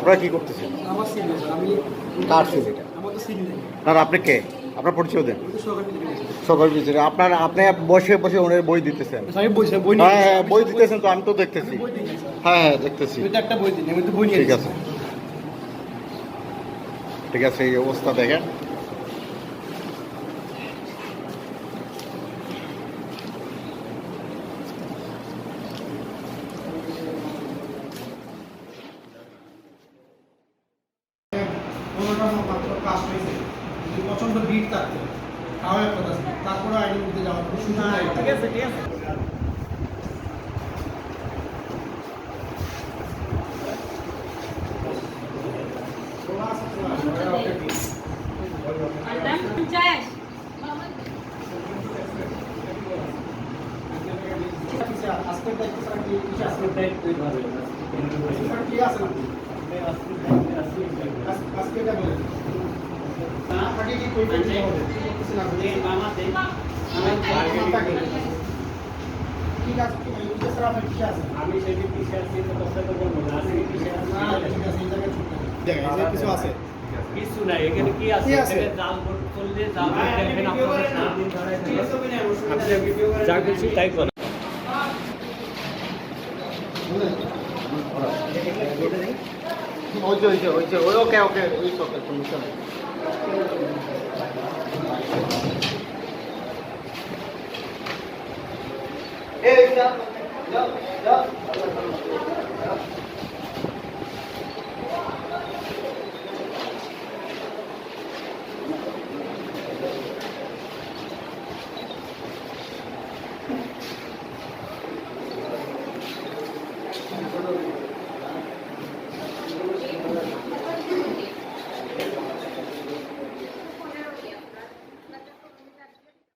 আপনারা কি করতেছেন? কার সিল এটা না আপনি কে? আপনার পরিচয় দেন। বিদ্যালয় আপনার আপনি বসে বসে ওনার বই দিতেছেন। হ্যাঁ হ্যাঁ বই দিতেছেন তো আমি তো দেখতেছি। হ্যাঁ হ্যাঁ দেখতেছি। ঠিক আছে। ঠিক আছে এই অবস্থা দেখেন। পনেরোটা মাত্র কাজ হয়েছে। যদি প্রচণ্ড ভিড় থাকতো এক কথা ছিল তারপরে আইনের মধ্যে যাওয়ার কোনো সুযোগ নাই। ঠিক আছে ঠিক আছে। আজকের দায়িত্ব স্যার কি কি আছে? কি আছে? আজ- আজকে এটা বলেন আপনাকে কি কই পেতে হবে ঠিক আছে ঠিক আছে এটা স্যার আপনার কি আছে আমি সেটি পিছিয়ে আসছি তো কথা তো বলবো না আজকে পিছিয়ে আসছি না ঠিক আছে এই জায়গায় ছুটি দেখেন এই যে কিছু আছে কিছু নাই এখানে কি আছে কি আছে? এখানে জাল ভোট করলে জাল ভোট দেখবেন আপনারা সাত দিন ধরে আপনি যা কিছু তাই করেন ওই যে ওই যে ওই যে ওই ওকে ওকে ওই ওকে সমস্যা নেই এই যা যা যা